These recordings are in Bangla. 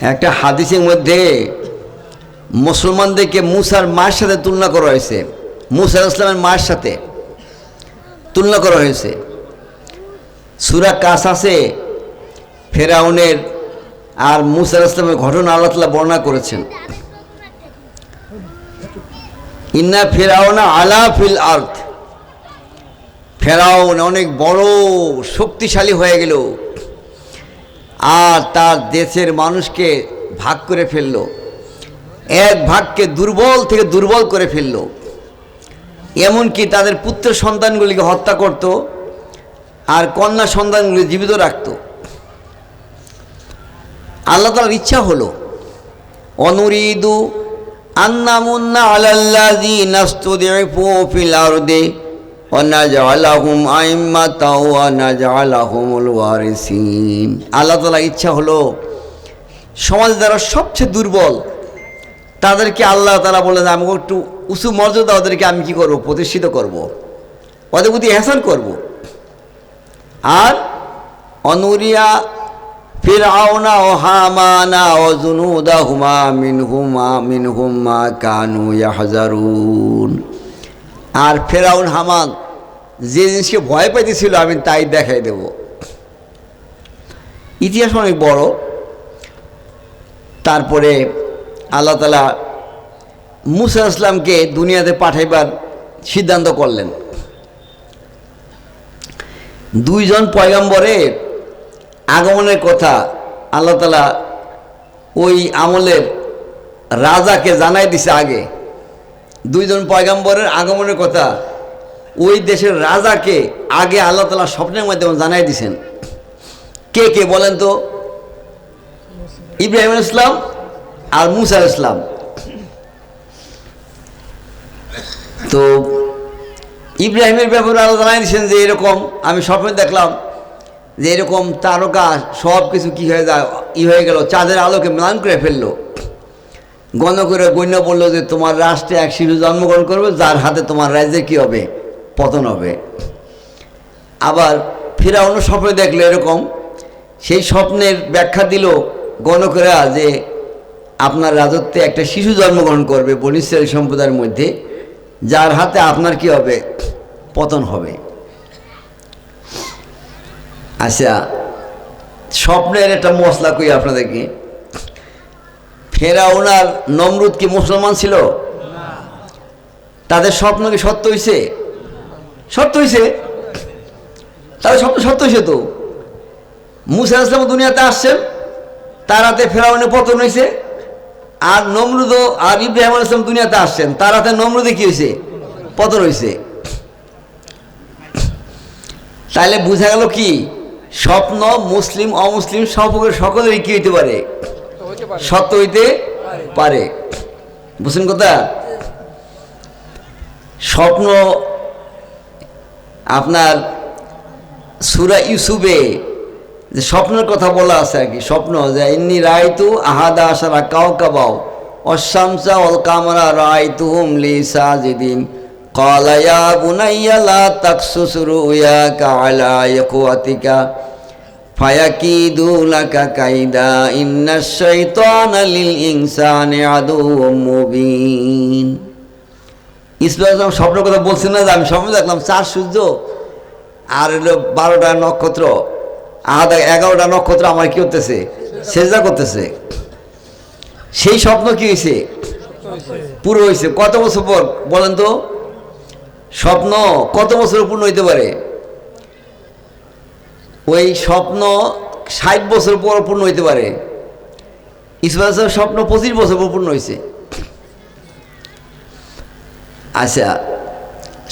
একটা হাদিসের মধ্যে মুসলমানদেরকে মুসার মার সাথে তুলনা করা হয়েছে। মুসা ইসলামের মার সাথে তুলনা করা হয়েছে। সুরা কাস আছে, ফেরাউনের আর মুসা ইসলামের ঘটনা আল্লাহ তালা বর্ণনা করেছেন। ইন্না ফেরাউনা আলা ফিল আর্থ ফেরাউন অনেক বড়, শক্তিশালী হয়ে গেল। আর তার দেশের মানুষকে ভাগ করে ফেলল। এক ভাগকে দুর্বল থেকে দুর্বল করে ফেলল। এমনকি তাদের পুত্র সন্তানগুলিকে হত্যা করত আর কন্যা সন্তানগুলি জীবিত রাখত। আল্লাহ তালার ইচ্ছা হলো, অনুরিদু আন্নামুন্না আলাল্লাযী নাস্তুদিফু ফিল আল্লাহ তাআলা ইচ্ছা হলো, সমাজ দ্বারা সবচেয়ে দুর্বল, তাদেরকে আল্লাহ তারা বলে আমি একটু উঁচু মর্যাদা ওদেরকে আমি কি করব? প্রতিষ্ঠিত করব। ওদের প্রতি এহসান করব। আর অনুরিয়া, ফিরআউনা ও হামানা ও জুনুদাহুমা মিনহুমা মিনহুমা কানু ইয়াহজারুন। আর ফেরাউন, হামান যে জিনিসকে ভয় পাইতেছিল, আমি তাই দেখাই দেব। ইতিহাস অনেক বড়। তারপরে আল্লাহ তালা মুসা ইসলামকে দুনিয়াতে পাঠাইবার সিদ্ধান্ত করলেন। দুইজন পয়গম্বরের আগমনের কথা আল্লাহ তালা ওই আমলের রাজাকে জানাই দিছে আগে। দুইজন পয়গাম্বরের আগমনের কথা। ওই দেশের রাজাকে আগে আল্লাহ তালা স্বপ্নের মাধ্যমে জানাই দিছেন। কে কে বলেন তো? ইব্রাহিম ইসলাম আর মুসা ইসলাম তো ইব্রাহিমের ব্যাপারে আল্লাহ জানাই দিয়েছেন যে এরকম, আমি স্বপ্নে দেখলাম যে এরকম তারকা সব কিছু কী হয়ে যায়, ই হয়ে গেল, চাঁদের আলোকে ম্লান করে ফেলল। গণ করে গণ্য বলল যে তোমার রাষ্ট্রে এক শিশু জন্মগ্রহণ করবে, যার হাতে তোমার রাজ্যে কী হবে? পতন হবে। আবার ফিরাউন স্বপ্নে দেখল এরকম। সেই স্বপ্নের ব্যাখ্যা দিল গণকেরা যে আপনার রাজত্বে একটা শিশু জন্মগ্রহণ করবে বনিশ্রেণী সম্প্রদায়ের মধ্যে, যার হাতে আপনার কি হবে? পতন হবে। আচ্ছা স্বপ্নের একটা মশলা কই আপনাদেরকে? ফেরাউন আর নমরুদ কি মুসলমান ছিল? তাদের স্বপ্ন কি সত্য হয়েছে সত্য হয়েছে তাদের স্বপ্ন সত্য হয়েছে তো। মুসা ইসলাম দুনিয়াতে আসছেন তার হাতে ফেরাউনে পতন হয়েছে আর নমরুদ আর ইব্রাহিম ইসলাম দুনিয়াতে আসছেন তার হাতে নমরুদে কি হয়েছে পতন হয়েছে তাহলে বোঝা গেল কি? স্বপ্ন মুসলিম, অমুসলিম সকলের সকলেরই কি হইতে পারে? সত্য হইতে পারে বুঝছেন কথা স্বপ্ন আপনার সুরা ইউসুফে যে স্বপ্নের কথা বলা আছে আর কি স্বপ্ন যে ইন্নি রায়তু আহাদা আশারা কাউ কাবাও অশামসা অল কামরা রায়তু হুম লি সাজিদিন قال يا بني لا تقصص رؤياك على إخوتك ফায়াকিদুলাকা কাইদা ইন্নাশ শাইতানা লিল ইনসানি আদুউম মুবিন। ইসলাম স্বপ্নের কথা বলছেন না যে আমি স্বপ্ন দেখলাম চার সূর্য আর হলো বারোটা নক্ষত্র আর এগারোটা নক্ষত্র আমার কি করতেছে? সেজা করতেছে। সেই স্বপ্ন কি হয়েছে পুরো হয়েছে কত বছর পর বলেন তো? স্বপ্ন কত বছর পূর্ণ হইতে পারে? ওই স্বপ্ন ষাট বছর পর পূর্ণ হইতে পারে। ইসমাইল স্বপ্ন পঁচিশ বছর পর পূর্ণ হয়েছে আচ্ছা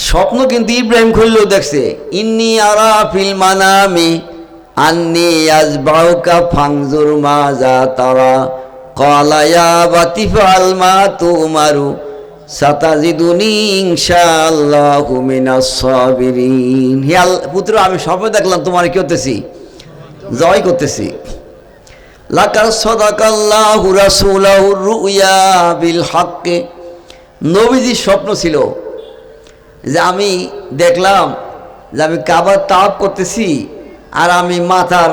স্বপ্ন কিন্তু ইব্রাহিম খুললেও দেখছে। ইন্নি আরা ফিল মানামি, আন্নি আজবাউকা ফাংজুর মাজা তারা। কলায়া বাতিফাল মা তুমারু পুত্র, আমি স্বপ্ন দেখলাম তোমার কি করতেছি জয় করতেছি। লাকার বিল হক্কে। নবীজির স্বপ্ন ছিল যে আমি দেখলাম যে আমি কাবার তাপ করতেছি আর আমি মাথার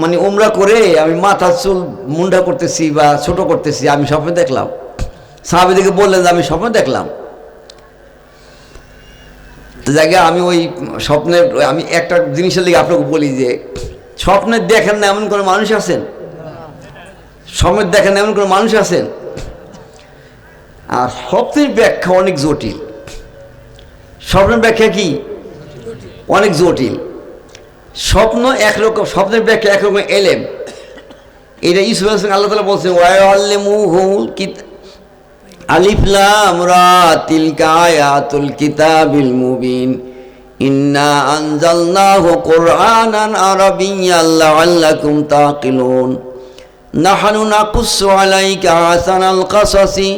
মানে উমরা করে আমি মাথার চুল মুন্ডা করতেছি বা ছোট করতেছি, আমি স্বপ্নে দেখলাম। সাহাবিদিকে বললেন যে, আমি স্বপ্ন দেখলাম। তো জায়গায় আমি ওই স্বপ্নের আমি একটা জিনিসের দিকে আপনাকে বলি যে স্বপ্নের দেখেন না এমন কোনো মানুষ আছেন? স্বপ্নের দেখেন না এমন কোনো মানুষ আছেন? আর স্বপ্নের ব্যাখ্যা অনেক জটিল। স্বপ্নের ব্যাখ্যা কি? অনেক জটিল। স্বপ্ন একরকম, স্বপ্নের ব্যাখ্যা একরকম এলেম। এটা আলাইহিস আল্লাহ তালা বলছেন ওয়াই ওয়াল্লিমুহুল কিত আলিফলাম রা তিলকা আয়াতুল কিতাবিল মুবিন। ইন্না আনজালনাহু কুরআনান আরাবিয়্যান লাআল্লাকুম তাকিলুন। নাহনু নাকুসসু আলাইকা আহসানাল কাসাসি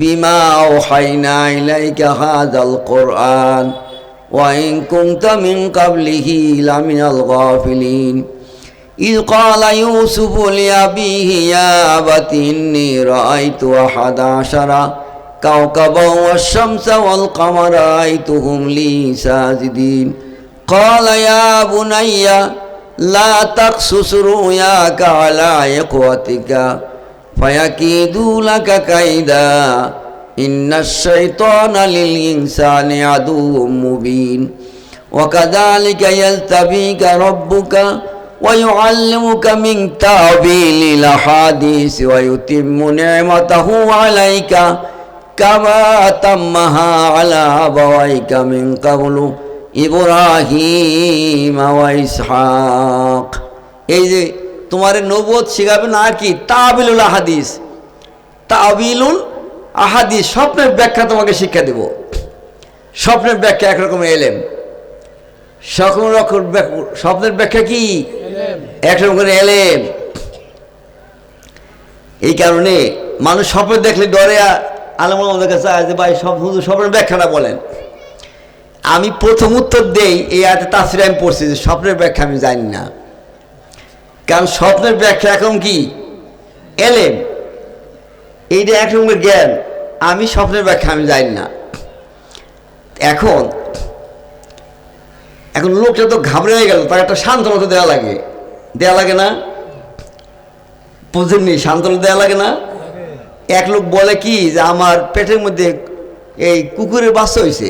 বিমা আওহাইনা ইলাইকা হাযাল কুরআন। ওয়া ইন কুনতা মিন ক্বাবলিহি লামিনাল গাফিলিন। إذ قال يوسف لأبيه يا أبت إني رأيت أحد عشر كوكبا والشمس والقمر رأيتهم لي ساجدين قال يا بني لا تقصص رؤياك على إخوتك فيكيدوا لك كيدا إن الشيطان للإنسان عدو مبين وكذلك يلتبيك ربك ويعلمك من تأويل الأحاديث ويتم نعمته عليك كما تمها على أبويك من قبل إبراهيم وإسحاق এই যে তোমার নবদ শিখাবে না কি তাবিলুল আহাদিস তাবিলুল আহাদিস স্বপ্নের ব্যাখ্যা তোমাকে শিক্ষা দেব স্বপ্নের ব্যাখ্যা একরকম এলেম সকল রকম স্বপ্নের ব্যাখ্যা কি? একরকম করে এলেম। এই কারণে মানুষ স্বপ্ন দেখলে ডরে আলম আমাদের কাছে যে, ভাই সব শুধু স্বপ্নের ব্যাখ্যাটা বলেন। আমি প্রথম উত্তর দেই, এই আয়তে তাসির আমি পড়ছি যে, স্বপ্নের ব্যাখ্যা আমি জানি না। কারণ স্বপ্নের ব্যাখ্যা এখন কি? এলেম। এইটা এক রকমের জ্ঞান। আমি স্বপ্নের ব্যাখ্যা আমি জানি না। এখন এখন লোকটা তো ঘাবড়ে হয়ে গেল, তার একটা সান্ত্বনা তো দেওয়া লাগে। দেওয়া লাগে না? বুঝেননি? সান্ত্বনা দেওয়া লাগে না? এক লোক বলে কি যে, আমার পেটের মধ্যে এই কুকুরের বাচ্চা হয়েছে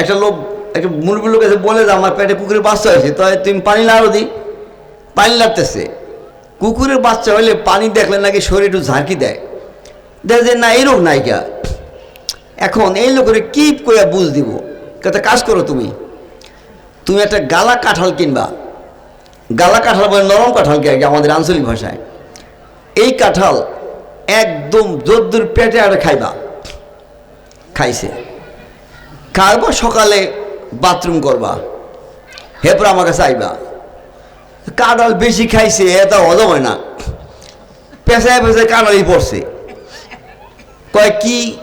একটা লোক, একটা মুরগির লোক এসে বলে যে, আমার পেটে কুকুরের বাচ্চা হয়েছে তো তুমি পানি লাড়ো দি। পানি লাগতেছে কুকুরের বাচ্চা হলে পানি দেখলে নাকি শরীর একটু ঝাঁকি দেয়। দেখে যে, না, এই রোগ এখন এই লোকের কি করে বুঝ দিব? একটা কাজ করো তুমি। তুমি একটা গালা কাঁঠাল কিনবা। গালা কাঁঠাল বলে নরম কাঁঠালকে আর কি? আমাদের আঞ্চলিক ভাষায়। এই কাঁঠাল একদম জোদ্দুর পেটে আর খাইবা। খাইছে। খাইবা, সকালে বাথরুম করবা। হেপর আমার কাছে আইবা। কাঁঠাল বেশি খাইছে এটা হজম হয় না। পেশায় পেশায় কাঁঠালই পড়ছে। কয়, কি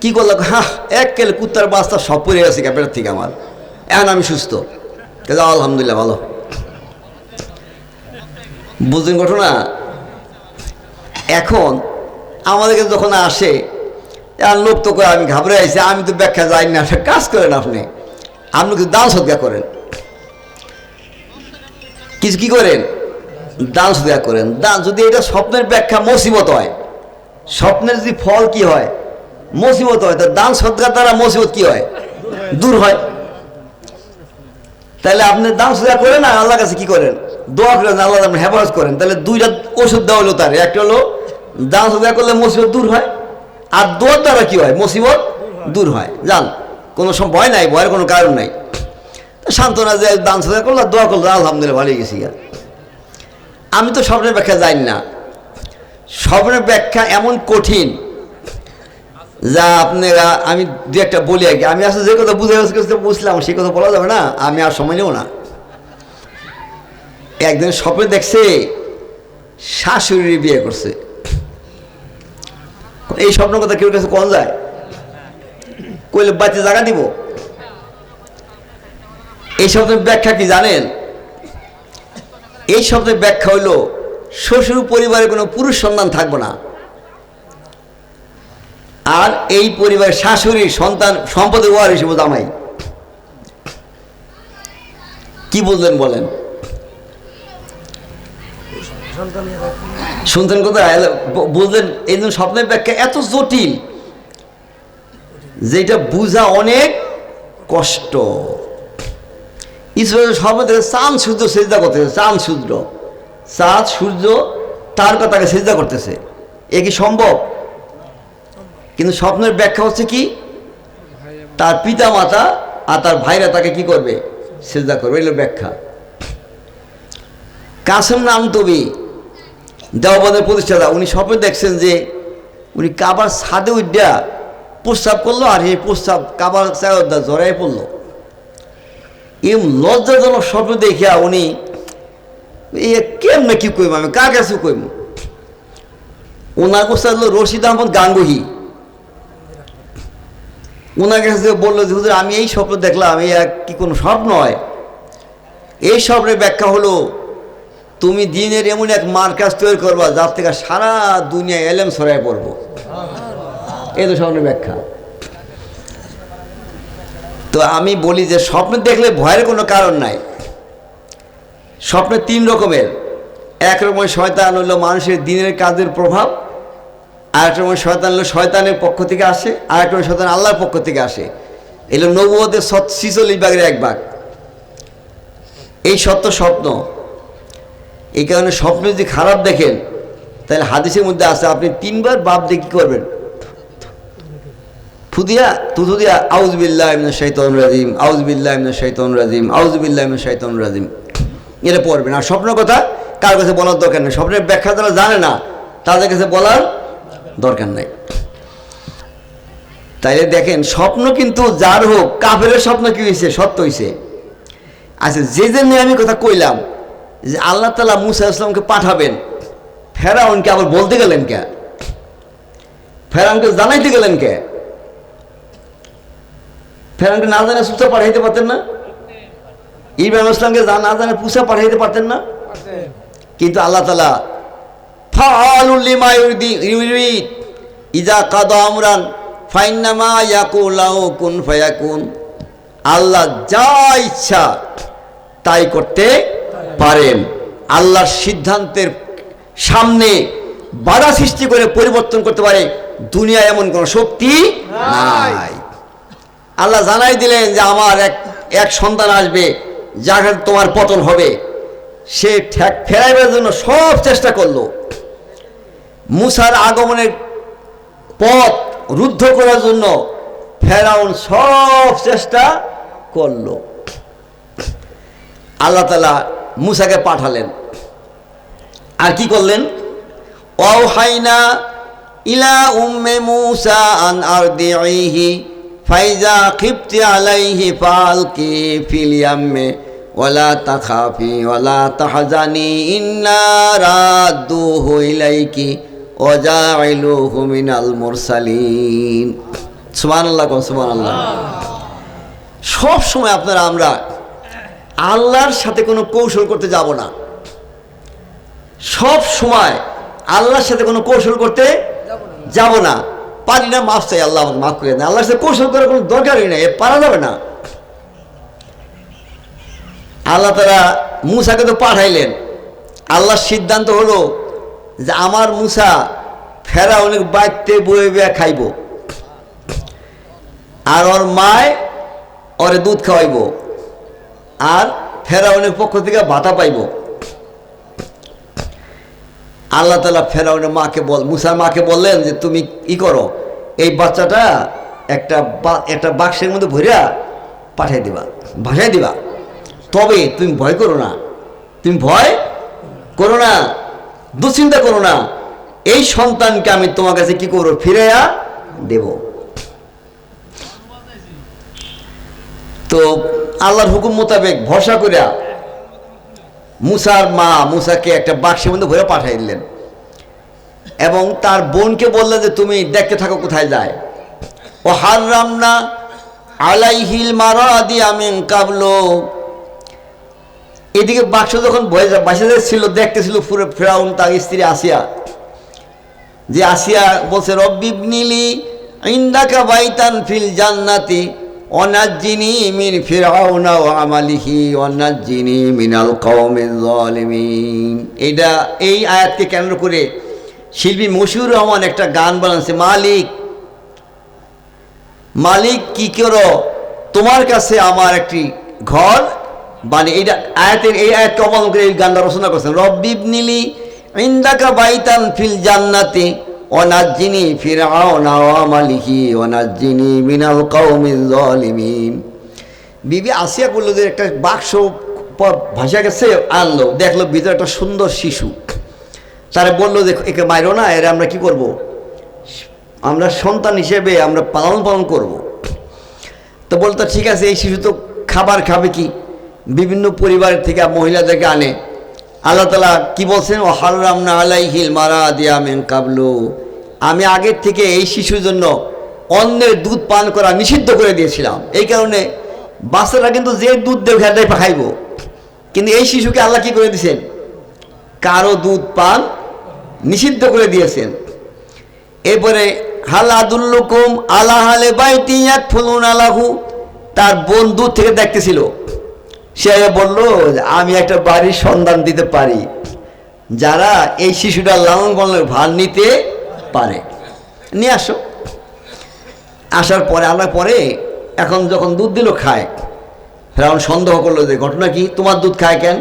কি করল? হ্যাঁ এক কেলে কুত্তার বাস্তা সব পড়ে গেছে পেটের থেকে আমার। এখন আমি সুস্থ। কাজে আলহামদুলিল্লাহ, ভালো। বুঝলেন ঘটনা? এখন আমাদের কাছে যখন আসে আর লোক তো করে আমি ঘাবড়ে আইছি, আমি তো ব্যাখ্যা যাই না কাজ করেন আপনি। আপনি কিছু দান সদ্গা করেন। কিছু কি করেন? দান সদ্গা করেন। দান যদি এটা স্বপ্নের ব্যাখ্যা মুসিবত হয়, স্বপ্নের যদি ফল কি হয়, মুসিবত হয়, তা দান সদ্গার দ্বারা মুসিবত কি হয়? দূর হয়। তাহলে আপনি দান সোজা করেন আর আল্লাহর কাছে কি করেন? দোয়া করেন, আল্লাহ আপনি হেফাজত করেন। তাহলে দুইটা ওষুধ দেওয়া হলো তার। একটা হলো দান সোজা করলে মুসিবত দূর হয়, আর দোয়ার দ্বারা কি হয়? মুসিবত দূর হয়। জান, কোনো ভয় নাই, ভয়ের কোনো কারণ নাই। সান্ত্বনা যে দান সোজা করল দোয়া করল, আলহামদুলিল্লাহ, ভালোই গেছি আর আমি তো স্বপ্নের ব্যাখ্যা জানি না। স্বপ্নের ব্যাখ্যা এমন কঠিন যা আপনারা, আমি দু একটা বলি আর কি আমি আসলে যে কথা বুঝে বুঝলাম, সেই কথা বলা যাবে না। আমি আর সময় নেব না। একদিন স্বপ্নে দেখছে, শাশুড়ি বিয়ে করছে। এই স্বপ্নের কথা কেউ কাছে কোন যায়? কইলে বাচ্চা জায়গা দিব? এই শব্দের ব্যাখ্যা কি জানেন? এই শব্দের ব্যাখ্যা হইল, শ্বশুর পরিবারে কোনো পুরুষ সন্তান থাকবে না। আর এই পরিবারের শাশুড়ি সন্তান সম্পদের ওয়ার হিসেবে জামাই। কি বললেন বলেন? শুনতেন কোথায় ব- বুঝলেন, এই জন্য স্বপ্নের ব্যাখ্যা এত জটিল যেটা বুঝা অনেক কষ্ট। ঈশ্বরের স্বপ্ন থেকে চাঁদ সূর্য সেজদা করতেছে, চাঁদ সূর্য। চাঁদ সূর্য তার কথাকে সেজদা করতেছে। এ কি সম্ভব? কিন্তু স্বপ্নের ব্যাখ্যা হচ্ছে কি? তার পিতা মাতা আর তার ভাইরা তাকে কি করবে? সেজদা করবে। এগুলো ব্যাখ্যা। কাসেম নাম তবি দেওয়াবাদের প্রতিষ্ঠাতা। উনি স্বপ্নে দেখছেন যে উনি কাবার ছাদে উঠা প্রস্রাব করল আর এই প্রস্রাব কাবার চায়দা জড়াই পড়ল। এম লজ্জাজনক স্বপ্ন দেখিয়া উনি, এ কেমনে কি কইম আমি? কার কাছে কইম? ওনার হলো রশিদ আহমদ গাঙ্গুহি। ওনার কাছে বলল যে, হুজুর, আমি এই স্বপ্ন দেখলাম, এই এক কি কোনো স্বপ্ন নয়। এই স্বপ্নের ব্যাখ্যা হলো, তুমি দিনের এমন এক মার্কাজ তৈরি করবা, যার থেকে সারা দুনিয়া এলেম ছড়ায় পড়ব। এই তো স্বপ্নের ব্যাখ্যা। তো আমি বলি যে, স্বপ্ন দেখলে ভয়ের কোনো কারণ নাই। স্বপ্ন তিন রকমের। এক রকমের শয়তান হলো মানুষের দিনের কাজের প্রভাব আর একটা রকমের শয়তান শয়তানের পক্ষ থেকে আসে আর একটা শয়তান আল্লাহর পক্ষ থেকে আসে। এগুলো নবুয়তের সৎ ছিচল্লিশ ভাগের এক ভাগ। এই সত্য স্বপ্ন, এই কারণে স্বপ্ন যদি খারাপ দেখেন, তাহলে হাদিসের মধ্যে আছে, আপনি তিনবার বাপ দিয়ে কী করবেন? ফুদিয়া, তুতু দিয়া আউজবিল্লাহ ইমন শৈতন রাজিম আউজবিল্লাহ ইমন শৈতন রাজিম আউজবিল্লাহ ইমন শৈতন রাজিম। এটা পড়বেন। আর স্বপ্ন কথা কার কাছে বলার দরকার নেই? স্বপ্নের ব্যাখ্যা তারা জানে না, তাদের কাছে বলার দরকার নেই। তাইলে দেখেন, স্বপ্ন কিন্তু যার হোক কাফের স্বপ্ন কি হয়েছে সত্য হয়েছে আচ্ছা যে যে নিয়ে আমি কথা কইলাম, যে আল্লাহ তালা মুসা ইসলামকে পাঠাবেন, ফেরাউনকে আবার বলতে গেলেন কে? ফেরাউনকে জানাইতে গেলেন কে? ফেরাউনকে না জানে সুসা পাঠাইতে পারতেন না? ইব্রাহিম ইসলামকে না জানে পুষা পাঠাইতে পারতেন না? কিন্তু আল্লাহ তালা ইজা কাদা আমরান ইয়াকুলাউ কুন ফায়াকুন। আল্লাহ যা ইচ্ছা তাই করতে পারেন। আল্লাহর সিদ্ধান্তের সামনে বাধা সৃষ্টি করে পরিবর্তন করতে পারে দুনিয়া এমন কোনো শক্তি নাই। আল্লাহ জানাই দিলেন যে আমার এক এক সন্তান আসবে, যার তোমার পতন হবে। সে ঠেক ফেরাইবার জন্য সব চেষ্টা করল। মুসার আগমনের পথ রুদ্ধ করার জন্য ফেরাউন সব চেষ্টা করল। আল্লাহ তালা মুসাকে পাঠালেন। আর কি করলেন? ওহাইনা ইলা উম্মে মুসা আন আরদিহি ফাইজা খিফতি আলাইহি ফালকি ফিল ইয়াম্মে ওয়ালা তাখাফি ওয়ালা তাহজানি ইন্না রাদ্দুহু ইলাইকি মিনাল সব সময় আপনারা, আমরা আল্লাহর সাথে কোনো কৌশল করতে যাব না। সব সময় আল্লাহর সাথে কোনো কৌশল করতে যাব না। পারি না, মাফ চাই, আল্লাহ মাফ করে দেন। আল্লাহর সাথে কৌশল করার কোনো দরকারই নেই পারা যাবে না। আল্লাহ তারা মুসাকে তো পাঠাইলেন। আল্লাহর সিদ্ধান্ত হলো যে আমার মুসা ফেরা অনেক বাইতে বয়ে বয়ে খাইব। আর ওর মায় ওরে দুধ খাওয়াইব। আর ফেরা অনেক পক্ষ থেকে ভাতা পাইব। আল্লাহ তালা ফেরাউনের মাকে বল মুসার মাকে বললেন যে, তুমি ই করো, এই বাচ্চাটা একটা একটা বাক্সের মধ্যে ভরিয়া পাঠিয়ে দিবা ভাসাই দিবা। তবে তুমি ভয় করো না। তুমি ভয় করো না। দুশ্চিন্তা করো না। এই সন্তানকে আমি তোমার কাছে কি করব? ফিরাইয়া দেব। তো আল্লাহর হুকুম মোতাবেক ভরসা করিয়া মুসার মা মুসাকে একটা বাক্সের মধ্যে ভরে পাঠাই দিলেন। এবং তার বোনকে বললেন যে, তুমি দেখতে থাকো, কোথায় যায়? ও হাররাম না আলাইহিল মারাদি আমিন কাবলো। এদিকে বাক্স যখন বাসে ছিল, দেখতেছিল পুরো ফেরাউন, তার স্ত্রী আসিয়া। যে আসিয়া বলছে রব্বিবনিলি ইন্দাকা বাইতান ফিল জান্নাতি মিন আমালিহি মিনাল জালিমিন এটা এই আয়াতকে কেন্দ্র করে শিল্পী মশিউর রহমান একটা গান বানাচ্ছে, মালিক মালিক, কি করো? তোমার কাছে আমার একটি ঘর মানে এইটা আয়াতের এই আয়াতকে অবলম্বন করে এই গানটা রচনা করছেন। রব্বিব নীলি ইন্দাকা বাইতান ফিল জান্নাতে অনাজ্জিনি ফিরাউনা ওয়া আমালিহি অনাজ্জিনি মিনাল কওমিজ জালিমিন বিবি আসিয়া বলল যে, একটা বাক্স প- ভাসা গেছে, আনলো। দেখল ভিতরে একটা সুন্দর শিশু। তারা বলল যে একে মাইরো না, এর আমরা কি করব? আমরা সন্তান হিসেবে আমরা পালন পালন করব। তো বলতো ঠিক আছে, এই শিশু তো খাবার খাবে কি? বিভিন্ন পরিবার থেকে মহিলাদেরকে আনে। আল্লাহ তালা কি বলছেন? ও হারাম না আলাই হিল মারা দিয়া মেন কাবলু। আমি আগের থেকে এই শিশুর জন্য অন্যের দুধ পান করা নিষিদ্ধ করে দিয়েছিলাম। এই কারণে বাচ্চারা কিন্তু যে দুধ দেবে সেটাই খাইব কিন্তু এই শিশুকে আল্লাহ কি করে দিয়েছেন কারও দুধ পান নিষিদ্ধ করে দিয়েছেন। এরপরে, হাল আদুল্লুকুম আলা হালে বাইতি এক ফুলুন আলাহু তার বোন দূর থেকে দেখতেছিল। সে বলল আমি একটা বাড়ির সন্ধান দিতে পারি। যারা এই শিশুটা লালন পালনের ভার নিতে পারে। নিয়ে আসো। আসার পরে, আনার পরে এখন যখন দুধ দিল খায়, ফেরাউন সন্দেহ করল যে, ঘটনা কি? তোমার দুধ খায় কেন?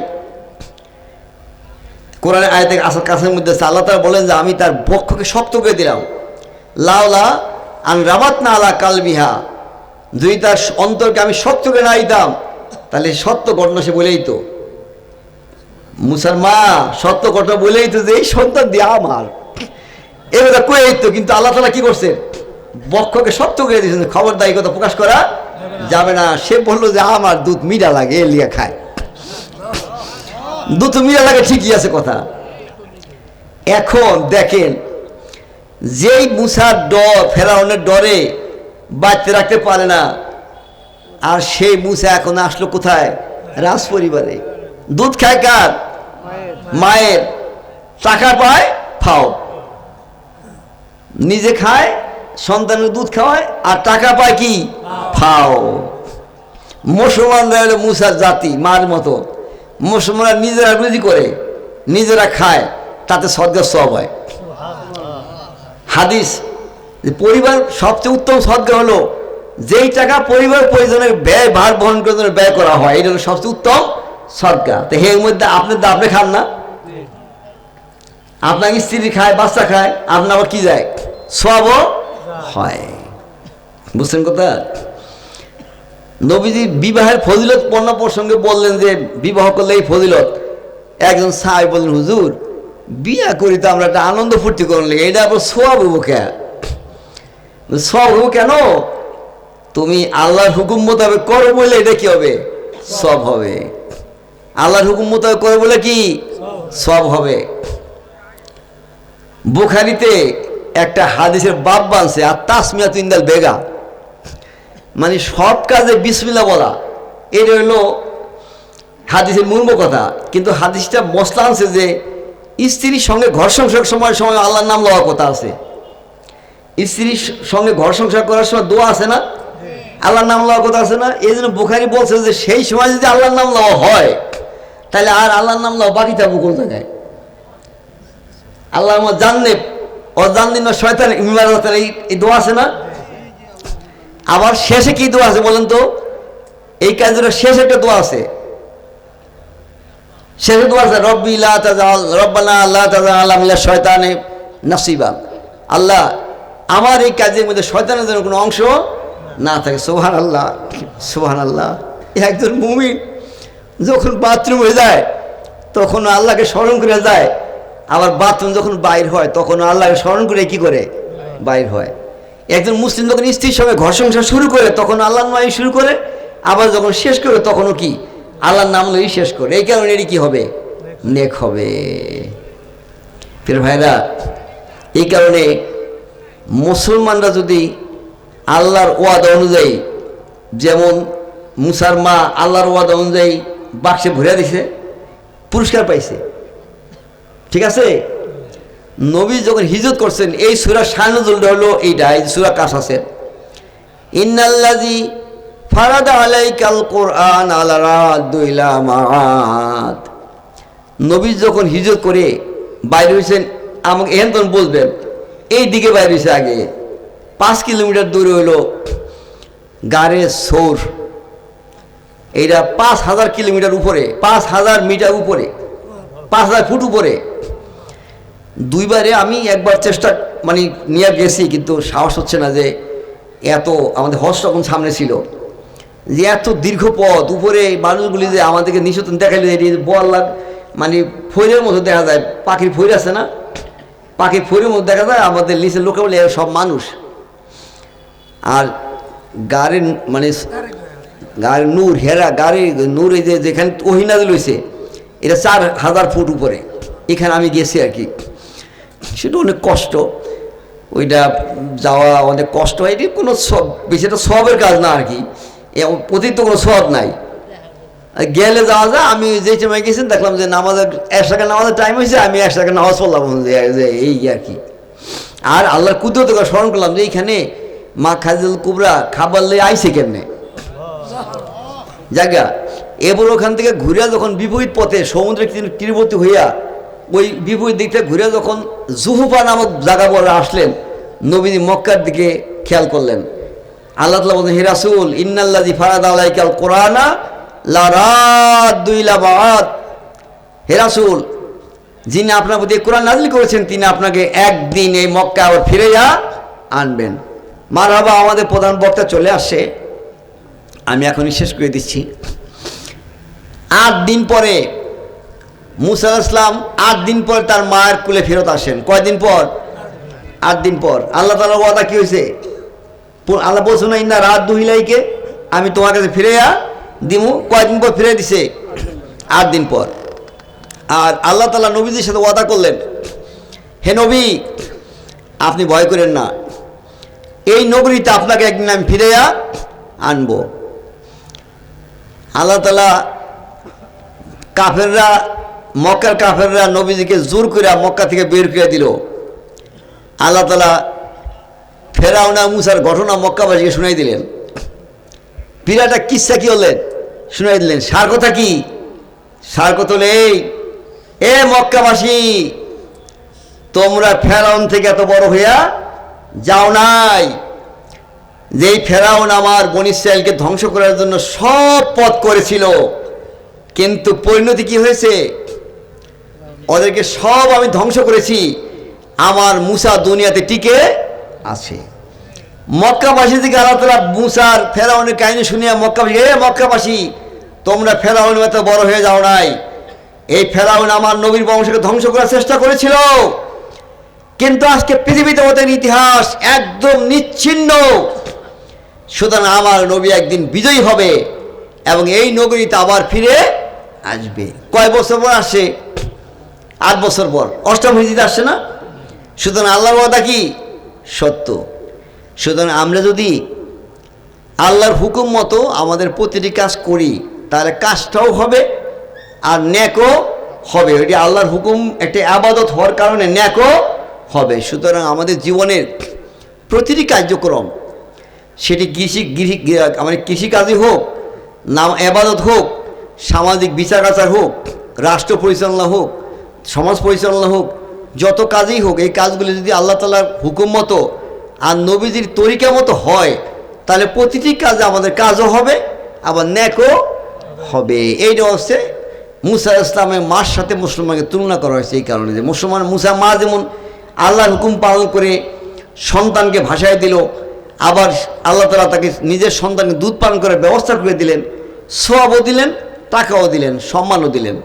কোরআনের আয়তে আসার কাছের মধ্যে আল্লাহ তারা বলেন যে, আমি তার বক্ষকে শক্ত করে দিলাম। লাউলা আন রাবাত না আলা কালবিহা। যদি তার অন্তরকে আমি শক্ত করে না দিতাম তাহলে সত্য ঘটনা সে বলেই তো। মুসলমা সত্য ঘটনা বলেই তো যে এই সন্তান দিয়ে আমার। এবার কয়েই তো, কিন্তু আল্লাহ তালা কি করছে? বক্ষকে সত্য করে দিয়েছেন খবরদারি কথা প্রকাশ করা যাবে না। সে বলল যে আমার দুধ মিঠা লাগে এ লিয়া খায়। দুধ মিঠা লাগে ঠিকই আছে কথা। এখন দেখেন, যেই মুসার ডর, ফেরাউনের ডরে বাঁচতে রাখতে পারে না আর সেই মুসা এখন আসলো কোথায়? রাজ পরিবারে দুধ খায় কার? মায়ের। টাকা পায় ফাও। নিজে খায়, সন্তানের দুধ খাওয়ায়, আর টাকা পায় কি? ফাও। মুসলমানরা হলো মুসার জাতি, মার মতো। মুসলমানরা নিজেরা রুজি করে, নিজেরা খায়, তাতে সদ্গা সব হয়। হাদিস পরিবার সবচেয়ে উত্তম সদ্গা হলো যেই টাকা পরিবার পরিজনের ব্যয়, ভার বহন করে জন্য ব্যয় করা হয়, এটা হলো সবচেয়ে উত্তম সদ্গা তো এর মধ্যে আপনার দা আপনি খান না। আপনার স্ত্রী খায়, বাচ্চা খায়, আপনার আবার কি যায়? সবও হয়। বুঝছেন কথা? নবীজি বিবাহের ফজিলত পণ্য প্রসঙ্গে বললেন যে, বিবাহ করলে এই ফজিলত। একজন সাহেব বললেন, হুজুর, বিয়া করি তো আমরা একটা আনন্দ ফুর্তি করলে এটা আবার সব হব কে সব কেন? তুমি আল্লাহর হুকুম মোতাবেক করো বলে এটা কি হবে? সব হবে। আল্লাহর হুকুম মোতাবেক করো বলে কি? সব হবে। বুখারিতে একটা হাদিসের বাপ বানছে, আর তাসমিয়া তিনদাল বেগা মানে সব কাজে বিসমিল্লা বলা। এটা হলো হাদিসের মূর্ম কথা। কিন্তু হাদিসটা মশলা আনছে যে স্ত্রীর সঙ্গে ঘর সংসার সময় সময় আল্লাহর নাম লওয়ার কথা আছে। স্ত্রীর সঙ্গে ঘর সংসার করার সময় দোয়া আছে না? আল্লাহর নাম লওয়ার কথা আছে না? এই জন্য বুখারি বলছে যে সেই সময় যদি আল্লাহর নাম লওয়া হয়, তাহলে আর আল্লাহর নাম লওয়া বাকি থাকব কোন জায়গায়? আল্লাহ জানলে অজান্দিন শয়তান ইমারতের এই দোয়া আছে না? আবার শেষে কি দোয়া আছে বলেন তো? এই কাজের শেষে একটা দোয়া আছে। শেষে দোয়া আছে, রব্বি রব্বানা আল্লাহ আমিলা শয়তানে নাসিবা। আল্লাহ, আমার এই কাজের মধ্যে শয়তানের জন্য কোনো অংশ না থাকে সোহান আল্লাহ সোহান আল্লাহ একজন মুমিন যখন বাথরুমে যায়, তখন আল্লাহকে স্মরণ করে যায়। আবার বাথরুম যখন বাইর হয়, তখন আল্লাহকে স্মরণ করে কি করে? বাইর হয়। একজন মুসলিম যখন স্ত্রীর সঙ্গে ঘর সংসার শুরু করে, তখন আল্লাহর নয় শুরু করে, আবার যখন শেষ করে, তখনও কি? আল্লাহর নাম লই শেষ করে। এই কারণে এটি কি হবে? নেক হবে। ফের ভাইরা, এই কারণে মুসলমানরা যদি আল্লাহর ওয়াদা অনুযায়ী, যেমন মুসার মা আল্লাহর ওয়াদা অনুযায়ী বাক্সে ভরে দিছে, পুরস্কার পাইছে। ঠিক আছে? নবী যখন হিজত করছেন, এই সুরা শাহনুজুলটা হলো এইটা এই সুরা আছে। ইন্নাল্লাজি ফারাদা আলাইকাল কোরআন নবী যখন হিজরত করে বাইরে হয়েছেন, আমাকে এহেন তখন বলবেন, এই দিকে বাইরে হয়েছে আগে। পাঁচ কিলোমিটার দূরে হইল গাড়ে সোর। এইটা পাঁচ হাজার কিলোমিটার উপরে, পাঁচ হাজার মিটার উপরে, পাঁচ হাজার ফুট উপরে। দুইবারে আমি একবার চেষ্টা মানে নিয়ে গেছি, কিন্তু সাহস হচ্ছে না যে এত আমাদের হস তখন সামনে ছিল। যে এত দীর্ঘ পথ, উপরে মানুষগুলি যে আমাদেরকে নিষেধন দেখাইলে, এটি মানে ফৈরের মতো দেখা যায়। পাখির ফৈর আছে না? পাখির ফৈরের মতো দেখা যায়, আমাদের নিচের লোকে বলে সব মানুষ। আর গাড়ির মানে গাড়ি নূর, হেরা গাড়ি নূর এই যে যেখানে ওহিনাদ লইছে এটা চার হাজার ফুট উপরে। এখানে আমি গেছি আর কি। সেটা অনেক কষ্ট। ওইটা যাওয়া অনেক কষ্ট হয়। এটি কোনো সব, বেশি একটা সবের কাজ না আর কি। প্রতি তো কোনো সব নাই। গেলে যাওয়া যায়। আমি যে সময় গেছি, দেখলাম যে নামাজের একসাথে নামাজের টাইম হয়েছে আমি একসাথে নামাজ পড়লাম। যে এই আর কি। আর আল্লাহর কুদরত স্মরণ করলাম যে এইখানে মা খাজিল কুবরা খাবার লে আইসে কেমনে? জায়গা। এবার ওখান থেকে ঘুরে যখন বিপরীত পথে সমুদ্রের তীর- তীরবর্তী হইয়া ওই বিপরীত দিকটা ঘুরে যখন জুহুফা নামক জায়গা বলে আসলেন নবীনী মক্কার দিকে খেয়াল করলেন। আল্লাহ তালা বলছেন হিরাসুল ইন্নাল্লাজি ফারাদ আলাইকাল কোরআনা বাদ হেরাসুল যিনি আপনার প্রতি কোরআন নাজিল করেছেন, তিনি আপনাকে একদিন এই মক্কা আবার ফিরে যা আনবেন। মার হাবা আমাদের প্রধান বক্তা চলে আসছে আমি এখনই শেষ করে দিচ্ছি। আট দিন পরে মুসা ইসলাম আট দিন পর তার মায়ের কুলে ফেরত আসেন। কয়দিন পর? আট দিন পর। আল্লাহ তালা ওয়াদা কি হয়েছে? আল্লাহ বলছো না ইন্দা রাত দুহিলাইকে আমি তোমার কাছে ফিরে যা দিমু। কয়দিন পর ফিরে দিছে? আট দিন পর। আর আল্লাহ তালা নবীদের সাথে ওয়াদা করলেন, হে নবী, আপনি ভয় করেন না। এই নগরীতে আপনাকে একদিন আমি ফিরে যা আনব। আল্লাহ তালা কাফেররা, মক্কার কাফেররা নবীজিকে জোর করে মক্কা থেকে বের করে দিল। আল্লাহ তালা ফেরাউনা মুসার ঘটনা মক্কাবাসীকে শুনাই দিলেন। বিরাটা কিসা কি হলেন? শুনাই দিলেন, সার কথা কি? সার কথা হলে এই, এ মক্কাবাসী, তোমরা ফেরাউন থেকে এত বড় হইয়া যাও নাই। যেই ফেরাউন আমার বন ধ্বংস করার জন্য সব পথ করেছিল, কিন্তু পরিণতি কি হয়েছে? ওদেরকে সব আমি ধ্বংস করেছি। আমার মুসা দুনিয়াতে টিকে আছে। মক্কাবাসী থেকে আল্লাহ তালা মুসার ফেরাউনের কাহিনী শুনিয়া মক্কাবাসী, এ মক্কাবাসী, তোমরা ফেরাউন এত বড় হয়ে যাও নাই। এই ফেরাউন আমার নবীর বংশকে ধ্বংস করার চেষ্টা করেছিল। কিন্তু আজকে পৃথিবীতে ওদের ইতিহাস একদম নিচ্ছিন্ন। সুতরাং আমার নবী একদিন বিজয়ী হবে এবং এই নগরীতে আবার ফিরে আসবে। কয় বছর পর আসে? আট বছর পর। অষ্টম হিজিতে আসছে না? সুতরাং আল্লাহর কথা কি? সত্য। সুতরাং আমরা যদি আল্লাহর হুকুম মতো আমাদের প্রতিটি কাজ করি, তাহলে কাজটাও হবে আর ন্যাকও হবে। ওইটি আল্লাহর হুকুম, একটি আবাদত হওয়ার কারণে ন্যাকও হবে। সুতরাং আমাদের জীবনের প্রতিটি কার্যক্রম, সেটি কৃষি, গৃহী, আমাদের কৃষিকাজই হোক, নাম আবাদত হোক, সামাজিক বিচার আচার হোক, রাষ্ট্র পরিচালনা হোক, সমাজ পরিচালনা হোক, যত কাজই হোক, এই কাজগুলি যদি আল্লাহ তালার হুকুম মতো আর নবীজির তরিকা মতো হয়, তাহলে প্রতিটি কাজে আমাদের কাজও হবে, আবার ন্যাকও হবে। এইটা হচ্ছে মুসা ইসলামের মার সাথে মুসলমানকে তুলনা করা হয়েছে এই কারণে যে মুসলমান মুসা মা যেমন আল্লাহর হুকুম পালন করে সন্তানকে ভাসায় দিল। আবার আল্লাহ তালা তাকে নিজের সন্তানকে দুধ পালন করার ব্যবস্থা করে দিলেন, সোয়াবও দিলেন, টাকাও দিলেন, সম্মানও দিলেন।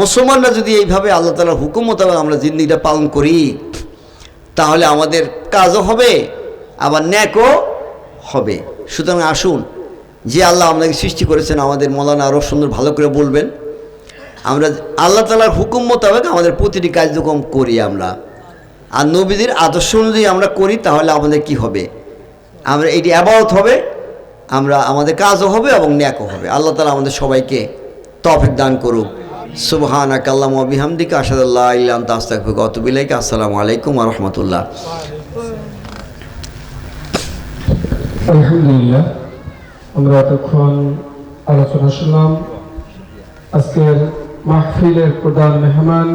মুসলমানরা যদি এইভাবে আল্লাহ তালার হুকুম মোতাবেক আমরা জিন্দিগিটা পালন করি, তাহলে আমাদের কাজও হবে, আবার ন্যাকও হবে। সুতরাং আসুন, যে আল্লাহ আপনাকে সৃষ্টি করেছেন, আমাদের মৌলানা আরও সুন্দর ভালো করে বলবেন। আমরা আল্লাহ তালার হুকুম মোতাবেক আমাদের প্রতিটি কার্যক্রম করি আমরা। আর নবীদের আদর্শ অনুযায়ী আমরা করি, তাহলে আমাদের কি হবে? আমরা এটি অ্যাবাউট হবে, আমরা আমাদের কাজও হবে এবং ন্যাকও হবে। আল্লাহ তালা আমাদের সবাইকে তফিক দান করুক। সুবহান আকাল্লাম বিহামদিকে আসাদুল্লাহ ইলাম তাস্তাক অতবিলাইকে আসসালামু আলাইকুম রহমতুল্লাহ। আলহামদুলিল্লাহ, আমরা এতক্ষণ আলোচনা শুনলাম। আজকের মাহফিলের প্রধান মেহমান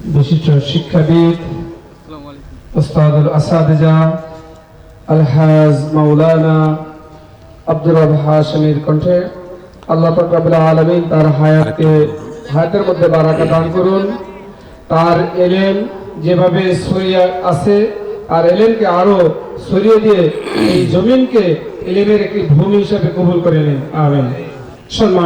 বিশিষ্ট শিক্ষাবিদ ওস্তাদুল আসাদিজা আলহাজ মাওলানা আব্দুর রব হাশমির কণ্ঠে আল্লাহ আলামিন তার হায়াতকে হায়াতের মধ্যে বারাকা দান করুন। তার এলেম যেভাবে ছড়িয়ে আছে আর এলেমকে আরও ছড়িয়ে দিয়ে এই জমিনকে এলেমের একটি ভূমি হিসাবে কবুল করে নিন। আমিন। সম্মান